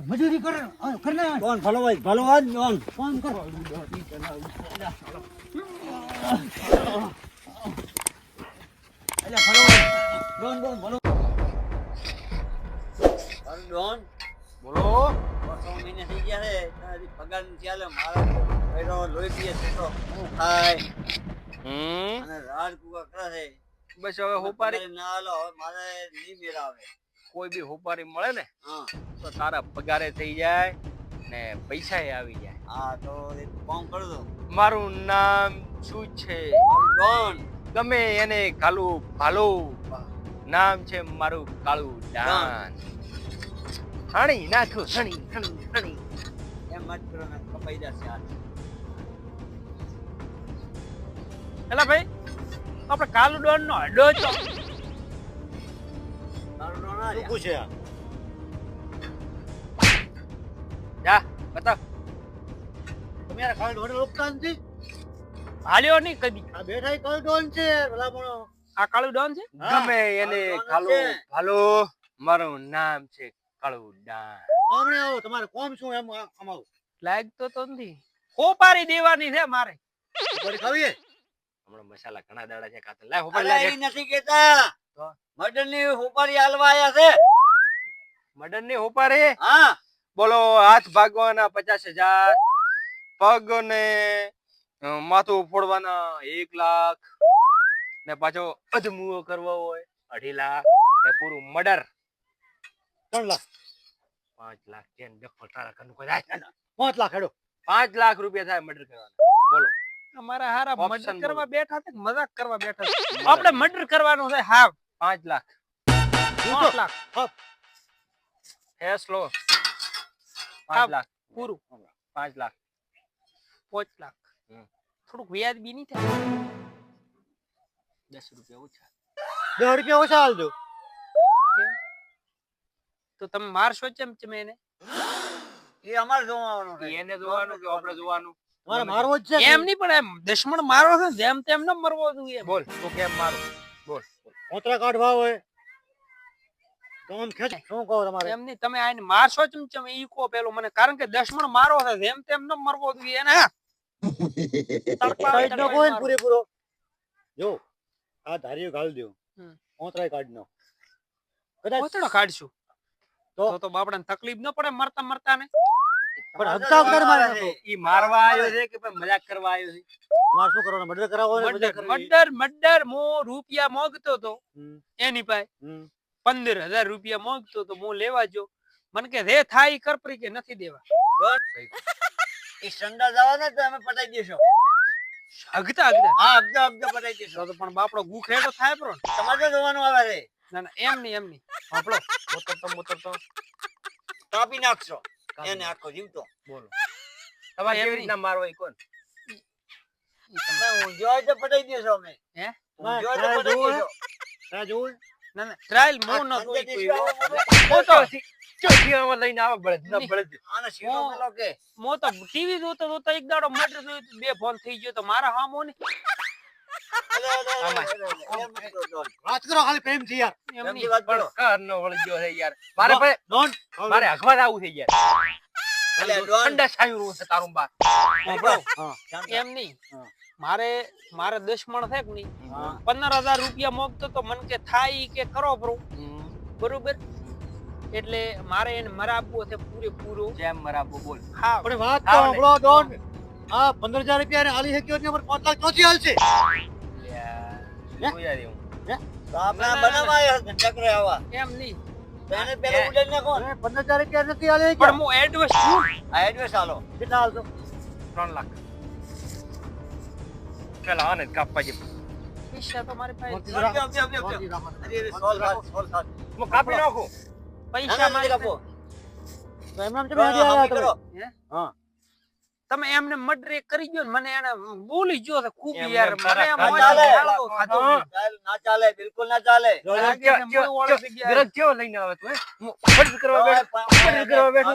મજૂરી કર. Don Don Don. બોલો. મહિને થઈ ગયા છે. તારી પગાર નથી આલે. મારા પેલો લોહી પીએ છે તો. હું ખાય. હમ? અને રાડ કુકા કરે છે. બસ હવે હોપારી ના લો મારે નહીં મેળાવે. કોઈ બી હોપારી મળે ને તો તારા પગારે થઈ જાય ને પૈસા આવી જાય. હા તો એક કામ કરી દો. મારું નામ શું છે? ડોન ગમે એને કાલુ ભાલુ. નામ છે મારું કાળુ ડાન હણી નાખો હણી હણી હણી. એમ મત કરો ને કપાઈ જશે આ એલા ભાઈ. આપણે કાલુ ડોન નો અડ્ડો છો ડોન આ? જા બતાવ. તમે યાર કાલ ડોન રોકતા નથી? હાલ્યો નહીં કદી. આ બેઠા કાલુ ડોન છે ભલામણો. આ કાળું ડોન છે? ગમે એને કાળું ભાલો. મારું નામ છે કાળું ડાન હમણે આવો તમારે કોમ શું એમ અમારું લાગતો તો નથી. હોપારી દેવાની છે મારે. ખાવીએ હમણાં મસાલા ઘણા દાડા છે ખાતા લાય અરે લાય એ નથી કેતા? મર્ડરની હોપારી હાલવા આયા છે. મડનની હોપારી હા. બોલો હાથ ભાગવાના પચાસ હજાર પગ ને અ, માથું ફોડવાના એક લાખ ને પાછો અધમુઓ કરવો હોય અઢી લાખ ને પૂરું મર્ડર. ત્રણ લાખ. પાંચ લાખ છે ને ડફો તારા ઘરનું કોઈ થાય પાંચ લાખ હેડો. પાંચ લાખ રૂપિયા થાય મર્ડર કરવાના. બોલો. અમારા હારા મર્ડર કરવા બેઠા છે મજાક કરવા બેઠા છે? આપણે મર્ડર કરવાનું છે હા પાંચ લાખ. પાંચ લાખ. ફેસલો હા. પાંચ લાખ. પૂરું. પાંચ લાખ. પાંચ લાખ. થોડુંક થોડુંક વ્યાજબી નહીં થાય. દસ રૂપિયા ઓછા. દસ રૂપિયા ઓછા હાલજો તો તમે મારશો ચેમ ચમે એને? એ અમારે જોવાનું છે. એને જોવાનું કે આપણે જોવાનું? તમારે મારવો જ છે એમ નહીં? પણ એમ દુશ્મન મારો છે જેમ તેમ ન મરવો જોઈએ. બોલ તો કેમ મારો? બોલ. કોતરા કાઢવા હોય. તો આમ ખેંચ શું કહો તમારે? એમ નહીં તમે આને મારશો ચમ ચમે ઈ કહો પેલું મને. કારણ કે દુશ્મન મારો છે જેમ તેમ ન મરવો જોઈએ એને સાઈડ નો કોઈ મારો. પૂરેપૂરો. જો આ ધારીઓ ગાળ દો. કોતરાય કાઢ નો કદાચ કાઢશું. તો? બાપડાને તકલીફ ન પડે મરતા મરતા ને પણ હપ્તા વગર મારે ઈ મારવા આવ્યો છે કે ભાઈ મજાક કરવા આવ્યો છે? માર શું કરવાનો? મર્ડર કરાવો હોય મર્ડર મર્ડર મો રૂપિયા મોગતો તો. એની પાસે પંદર હજાર રૂપિયા મોગતો તો હું લેવા જો. મને કે રે થાય કરપરી કે નથી દેવા. એ સંડા જવા ને તો અમે પટાઈ દેશો. હગતા હગતા. હા અબજો અબજો પટાઈ દેશો. તો પણ બાપડો ગુખેડો થાય પણ. તમારે તો જોવાનું આવે રે. ના ના એમ નહીં એમ નહીં બાપડો. મોતર તો કાપી નાખશો. એને આખો જીવતો. બોલો. તમારે કેવી રીતના મારવો કોણ? તમે- ના, હોય તો પટાઈ દઈશું અમે. હે? ઊંધિયો હોય તો પટાઈ જોવું ના જોવું ના ના. ટ્રાયલ મો ન કોઈ કોઈ. મો તો ચોથીમાં લઈને આવે બળદ ના બળદ. આને શીરો મેલો કે. મો તો ટીવી જોતો જોતો એક દાડો મર્ડર જોયું બે ફોન થઈ ગયો તો મારા હામો ને. વાત કરો ખાલી પ્રેમથી યાર. એમની વાત કરો. કારનો વળગ્યો છે યાર. મારે ભાઈ ડોન મારે હગવા આવું છે યાર. અલે, ડોન. ઠંડા છાયું રહું છે તારું બાર. સાંભળો. હા. સાંભળો. એમ નહીં. મારે મારે દુશ્મન છે કે નહીં? પંદર હજાર રૂપિયા મોગતો તો મન કે થાય કે કરો બરો બરોબર? એટલે મારે એને મરાબવો છે પૂરેપૂરો. જેમ મરાબવો બોલ. હા. પણ વાત તો હા, ડોન. આ પંદર હજાર રૂપિયા ને હાલી શક્યો ને પાંચ લાખ ચોથી હાલે પણ છું ત્રણ લાખ. પેલા આને કાપવા જે પૈસા તો મારી પાસે. હું કાપી નાખું. પૈસા મારી કાપો. એમ નામ ડોન, તમે તમે એમને મર્ડર કરી ગયો મને એને બોલી ગયો છે ખૂબ યાર મને મોડો ના ચાલે બિલકુલ ના ચાલે. કેવો લઈને આવે તું ફટ કરવા બેઠો ફટ કરવા બેઠો.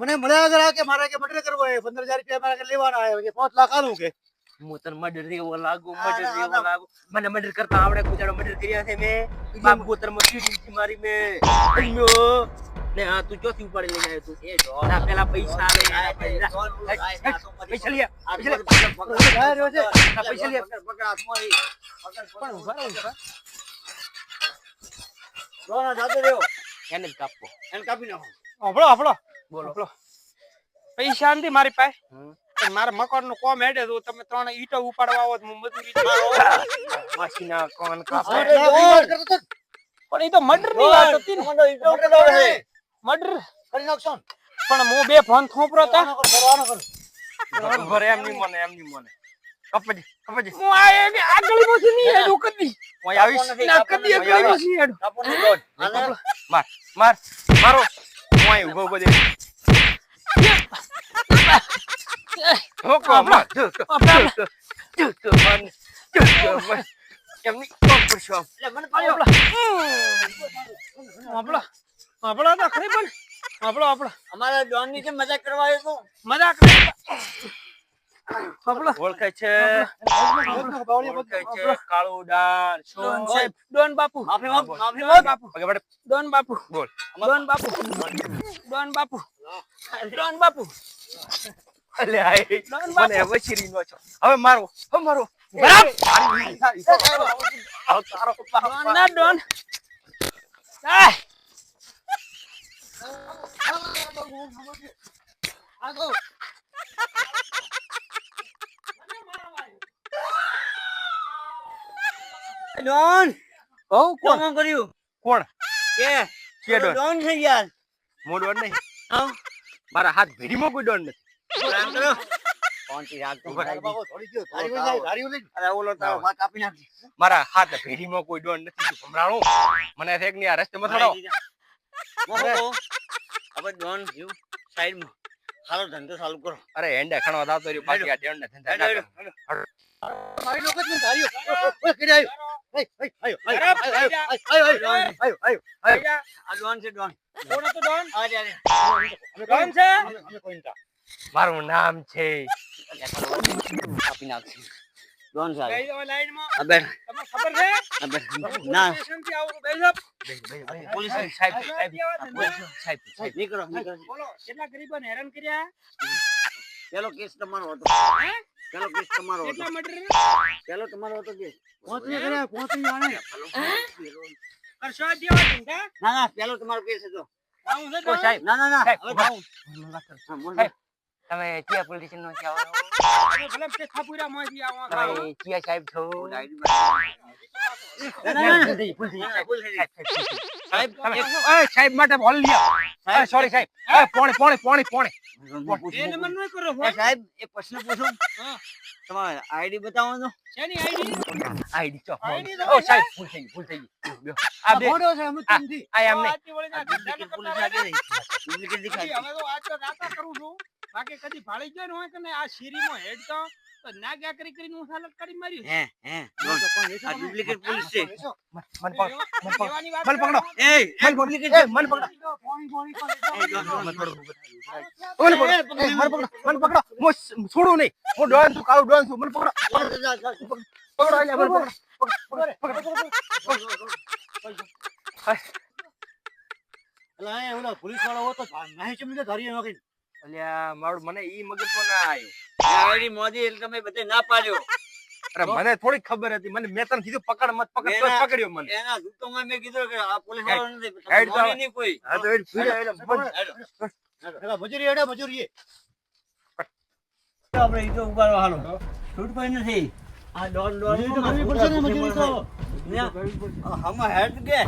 મને કે મારે કે કરવો પંદર હજાર રૂપિયા મારે કે પાંચ લાખ કે? હું તને મર્ડર દેવો લાગુ મર્ડર લાગુ. મને મર્ડર કરતા આવડે ગુજરાત મર્ડર કર્યા છે મારી મેં. ને હા તું ચોથી ઉપાડી લઈને આવ્યો તું? એ જો પેલા પૈસા લે પૈસા લે પૈસા લે. પૈસા લે. પકડ હાથમાં પણ ઊભા ઊભા. રોના જાતે રહ્યો. એને જ કાપો. એને કાપી નાખો. આપણો આપણો બોલો. આપણો પૈસા નથી મારી પાસે. મારા મકાનનું કોમ હેડે તો તમે ત્રણ ઈટો ઉપાડવા આવો હું મજૂરી માસીના કોન કાપે? પણ એ તો મર્ડરની વાત હતી ને. મર્ડર હે મર્ડર કરી નાખશો પણ હું બે ફોન થોપરો તા. ભરે એમ ની મને એમ ની મને કપજી કપજી હું આ આગળ મોસી ની હેડું કદી હું આવીશ. ના કદી આગળ મોસી હેડું. માર માર મારો. હું અહીં ઊભો ઊભો દે રોકો માર. જોકો મન જોકો મન એમની કોમ પરશો લે મને પાડ્યો આપલા આપલા આપણો તો ખરી પણ આપણો આપણો. અમારા ડોનની જેમ મજાક કરવા આવ્યો તો. મજાક આપણો. ઓળખાય છે. ઓળખાય છે. કાળું ડોન સાહેબ ડોન બાપુ. માફી માફ માફી માફ બાપુ. પગે પડે ડોન બાપુ. બોલ. ડોન બાપુ. ડોન બાપુ. ડોન બાપુ. અલે આય. ડોન બાપુ. મને વચીરી નો છો. હવે મારો હવે મારો બરાબર. તારી ડોન ના ડોન. આગો. ડોન. ઓ કોણ? કોણ કર્યું? કોણ? કે કે ડોન? ડોન થઈ ગયા મો ડોન નહીં. હા. મારા હાથ ભીડીમાં કોઈ ડોન નથી. રામ કરો મારા હાથ ભેડીમાં કોઈ ડોન નથી. ભમરાણો મને છે કે આ રસ્તે મથડાવો હવે ડોન સાઈડમાં. હાલો ધંધો ચાલુ કરો. અરે હેંડે ખણો થતો રહ્યો પાછી આ ટેણ ને ધંધા મારી લોકો ને ધાર્યો. ઓય કેડે આવ્યો મારું નામ છે આપી નાખશું. ડોન સાહેબ. લાઈનમાં. અબે. તમને ખબર છે? અબે ના. સ્ટેશનથી આવું બેસો. પોલીસ સાહેબ સાહેબ સાહેબ સાહેબ. નીકળો નીકળો. બોલો કેટલા ગરીબોને હેરાન કર્યા? પેલો કેસ તમારો હતો. હે? પેલો કેસ તમારો હતો. કેટલા મર્ડર? પેલો તમારો હતો કેસ પહોંચી કર્યા, પહોંચી આણે. કરશો દેવા ના ના પેલો તમારો કેસ હતો? સાહેબ ના ના ના. સાહેબ, તમે ચિયા પોલિટિશિયન નો છો અરે કે ખાપુરા માંથી આવો તમે ચિયા સાહેબ છો? સાહેબ સાહેબ માટે હોલ લ્યા. સોરી સાહેબ. પોણે પોણે પોણે પોણે. એ નંબર નો કરો સાહેબ એક પ્રશ્ન પૂછું. તમારે આઈડી બતાવો છો શેની આઈડી? આઈડી ચો ઓ સાહેબ ભૂલ થઈ ભૂલ થઈ આ બે મોડો છે અમે તુમથી આ આમને ડુપ્લિકેટ ભૂલ તો આ તો નાતા કરું છું. બાકી કદી ભાળી ગયો ને હોય કે આ શીરીમાં હેડ તો તો ના ગયા કરી કરીને હું હાલત કરી માર્યું હે હે. આ ડુપ્લિકેટ પોલીસ છે. મન પકડો મન પકડો. એ મન ડુપ્લિકેટ છે મન પકડો. મન પકડો. મન પકડો. મન પકડો. હું છોડું નહીં. હું ડોન છું કાળું ડોન છું. મન પકડો. પકડો એટલે મન પકડો. પકડો, પકડો એટલે અહીંયા ઓલા પોલીસવાળો હોતો નાહી ચીમથી ધારીએ નાખી. અલ્યા મારું મને ઈ મગજમાં ના આવ્યું આ મોદી એટલે તમે બધે ના પાડ્યો. અરે મને થોડી ખબર હતી. મને મેં તને કીધું પકડ મત પકડ. તો પકડ્યો મને. એના જૂતોમાં મેં કીધું કે આ પોલીસ વાળો નથી તમે તો માની નહીં કોઈ. હા તો એ ભીડે એટલે મજૂરી હેડે, મજૂરી આપણે ઈ તો ઉગાડો હાલો. છૂટ કોઈ નથી. આ ડોન ડોન તો કરવી પડશે ને, મજૂરી તો. આમાં હેડ કે?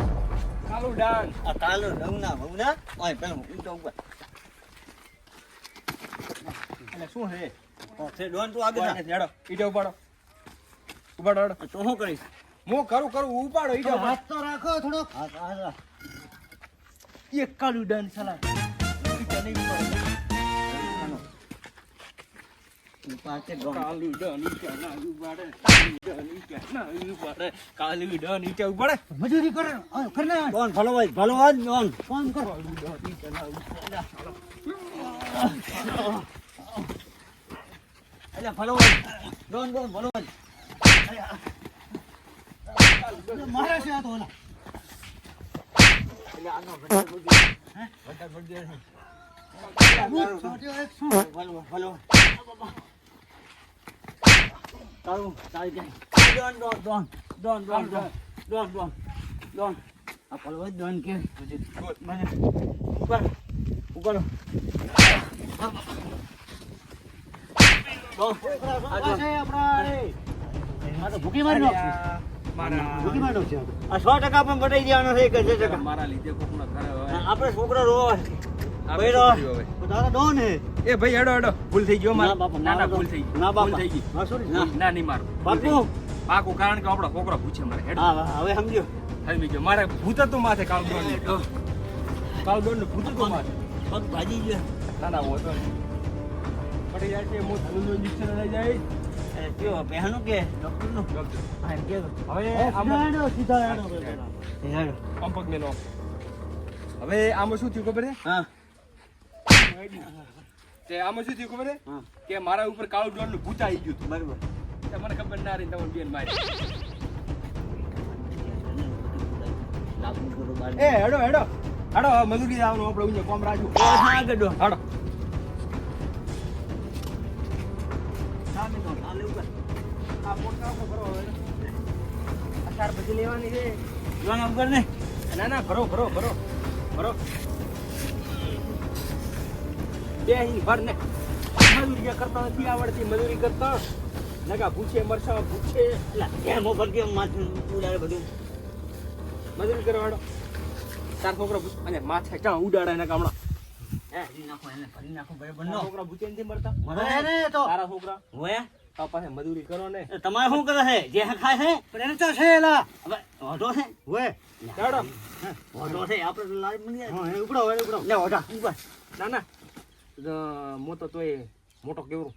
કાળું ડાન આ કાલો રવના ભવના ઓય પેલો ઈ તો ઉગાડ. એટલે ઉપાડો. તો શું કરીશ? હું કરું કરું ઉપાડો ઈટો રાખો થોડો એક કાળું ડન સલા કાલુ ડન ઈટા ઉપાડે? મજૂરી કરે કરે ભલો ભાઈ ભલો વાત ફોન કરો. એટલે ભલો ડોન ડોન ભલો મારે છે આ તો ઓલા. એટલે આનો છોટ્યો એક શું? ભલો ભલો તારું તારી Don Don Don Don Don Don Don Don Don. આ ભલો ડોન કે. ઉપર ઉપર ભૂકી મારી ભૂલ થઈ ગયો ના ભૂલ થઈ ગઈ. ના ભૂલ થઈ ગઈ. ના નહીં મારું. પાકું કારણ કે આપણો છોકરો પૂછે મારે. હેડો. હવે સમજ્યો સમજી ગયો. મારે ભૂત હતું માથે કાલદોન કાલદોન ભૂત હતું માથે. પગ ભાજી ગયા. ના ના હોતો નહીં. પડી જાય છે હું ધનુનું injection લઈ જાય કયો પહેણું કે ડોક્ટરનું? હા એમ હવે આમાં સીધા હેડો હેડો. પંપક મેલો. હવે આમાં શું થયું ખબર છે? હા. તે આમાં શું થયું ખબર છે? કે મારા ઉપર કાળું નું ભૂત આવી ગયું હતું. બરોબર. મને ખબર ના રહી તમને બેન મારી. એ હેડો હેડો. હેડો મજૂરી આવવાનું આપણે ઉંજે કોમ રાજુ. હા ગડો હેડો. સામે તો સામે ઉપર. આ પોટકા ભરો હવે. અચાર પછી લેવાની છે. જોવાના ઉપર ને? ના ના ભરો ભરો ભરો ભરો. બે અહીં ભર ને. મજૂરી કરતા નથી આવડતી મજૂરી કરતા. નગા ભૂસે મરસા ભૂછે એટલે કેમ માથું ઉડાડે બધું? મજૂરી કરવા હેડો. તાર છોકરો અને માથે ચા ઉડાડે એને કામડા મજૂરી કરો ને. તમારે શું કરે છે? જે ખાય છે એને તો છે એલા. હવે વાંધો છે? હોય ચાલો. વાંધો છે આપણે લાઈવ મળીએ. ઉપડો ઉપડો. ના ના. મો તો તોય મોટો કેવરો.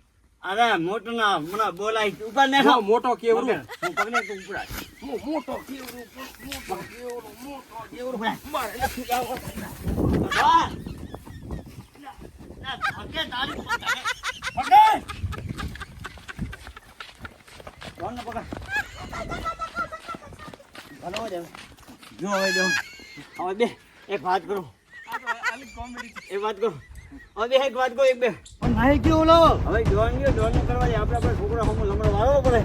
અરે મોટો ના મને બોલાય ઉપર ને મોટો કેવરો હું પગને તું ઉપર મોટો કેવરો મોટો કેવરો મોટો કેવરો. મારે નથી આવડતું. ઓઢા. ના, ના, તારી પકડ. પકડ! પકડ? ભલો જ જો હવે જો હવે બે એક વાત કરો. એક વાત કરો હવે બે એક વાત કરો એક બે પણ ગયો ઓલો. હવે જોન ગયો જોન કરવા આપણે આપણે છોકરા હમો લમણો વાળવો પડે.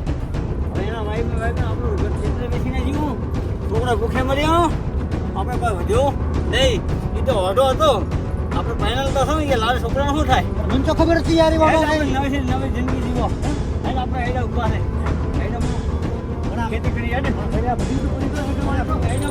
હવે એના વાઈફ વાઈફ આપણું ઘર ક્ષેત્રે બેસીને જીવું. છોકરા ભૂખે મર્યો આપણે કોઈ વધ્યો નહીં. એ તો ઓઢો હતો. આપણે ફાઇનલ તો શું કે લાલ છોકરાનું શું થાય? મને તો ખબર હતી યાર નવી નવી જિંદગી જીવો. આપણે આઈડા ઊભા રહે આઈડા ખેતી કરી યાર આ બધી. હેડ